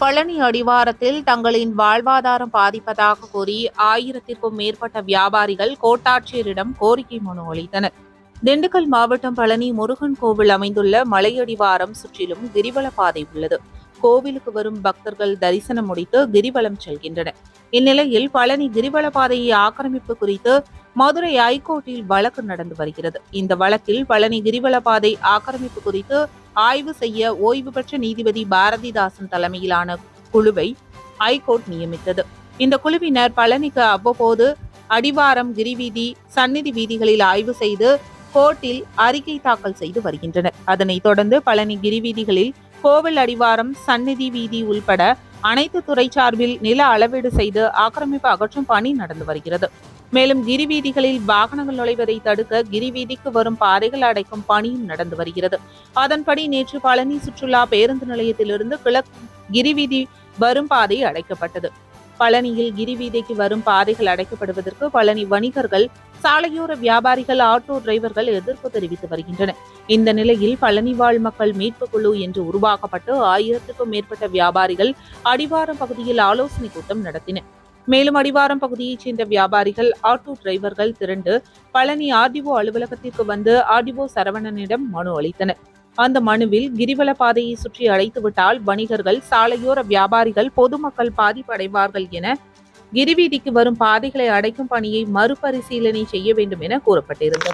பழனி அடிவாரத்தில் தங்களின் வாழ்வாதாரம் பாதிப்பதாக கூறி ஆயிரத்திற்கும் மேற்பட்ட வியாபாரிகள் கோட்டாட்சியரிடம் கோரிக்கை மனு அளித்தனர். திண்டுக்கல் மாவட்டம் பழனி முருகன் கோவில் அமைந்துள்ள மலையடிவாரம் சுற்றிலும் கிரிவல பாதை உள்ளது. கோவிலுக்கு வரும் பக்தர்கள் தரிசனம் முடித்து கிரிவலம் செல்கின்றனர். இந்நிலையில் பழனி கிரிவல பாதையை ஆக்கிரமிப்பு குறித்து மதுரை ஐகோர்ட்டில் வழக்கு நடந்து வருகிறது. இந்த வழக்கில் பழனி கிரிவல பாதை ஆக்கிரமிப்பு குறித்து ஆய்வு செய்ய ஓய்வு பெற்ற நீதிபதி பாரதிதாசன் தலைமையிலான குழுவை ஐகோர்ட் நியமித்தது. இந்த குழுவினர் பழனிக்கு அவ்வப்போது அடிவாரம் கிரிவீதி சந்நிதி வீதிகளில் ஆய்வு செய்து கோர்ட்டில் அறிக்கை தாக்கல் செய்து வருகின்றனர். அதனைத் தொடர்ந்து பழனி கிரிவீதிகளில் கோவில் அடிவாரம் சந்நிதி வீதி உள்பட அனைத்து துறை சார்பில் நில அளவீடு செய்து ஆக்கிரமிப்பு அகற்றும் பணி நடந்து வருகிறது. மேலும் கிரிவீதிகளில் வாகனங்கள் நுழைவதை தடுக்க கிரிவீதிக்கு வரும் பாதைகள் அடைக்கும் பணியும் நடந்து வருகிறது. அதன்படி நேற்று பழனி சுற்றுலா பேருந்து நிலையத்திலிருந்து கிழக்கு கிரிவீதி வரும் பாதை அடைக்கப்பட்டது. பழனியில் கிரிவீதிக்கு வரும் பாதைகள் அடைக்கப்படுவதற்கு பழனி வணிகர்கள் சாலையோர வியாபாரிகள் ஆட்டோ டிரைவர்கள் எதிர்ப்பு தெரிவித்து வருகின்றனர். இந்த நிலையில் பழனி வாழ் மக்கள் மீட்பு குழு என்று உருவாக்கப்பட்டு ஆயிரத்துக்கும் மேற்பட்ட வியாபாரிகள் அடிவாரம் பகுதியில் ஆலோசனை கூட்டம் நடத்தினர். மேலும் அடிவாரம் பகுதியைச் சேர்ந்த வியாபாரிகள் ஆட்டோ டிரைவர்கள் திரண்டு பழனி ஆர்டிஓ அலுவலகத்திற்கு வந்து ஆர்டிஓ சரவணனிடம் மனு அளித்தனர். அந்த மனுவில் கிரிவல பாதையை சுற்றி அழைத்துவிட்டால் வணிகர்கள் சாலையோர வியாபாரிகள் பொதுமக்கள் பாதிப்படைவார்கள் என கிரிவீதிக்கு வரும் பாதைகளை அடைக்கும் பணியை மறுபரிசீலனை செய்ய வேண்டும் என கூறப்பட்டிருந்தது.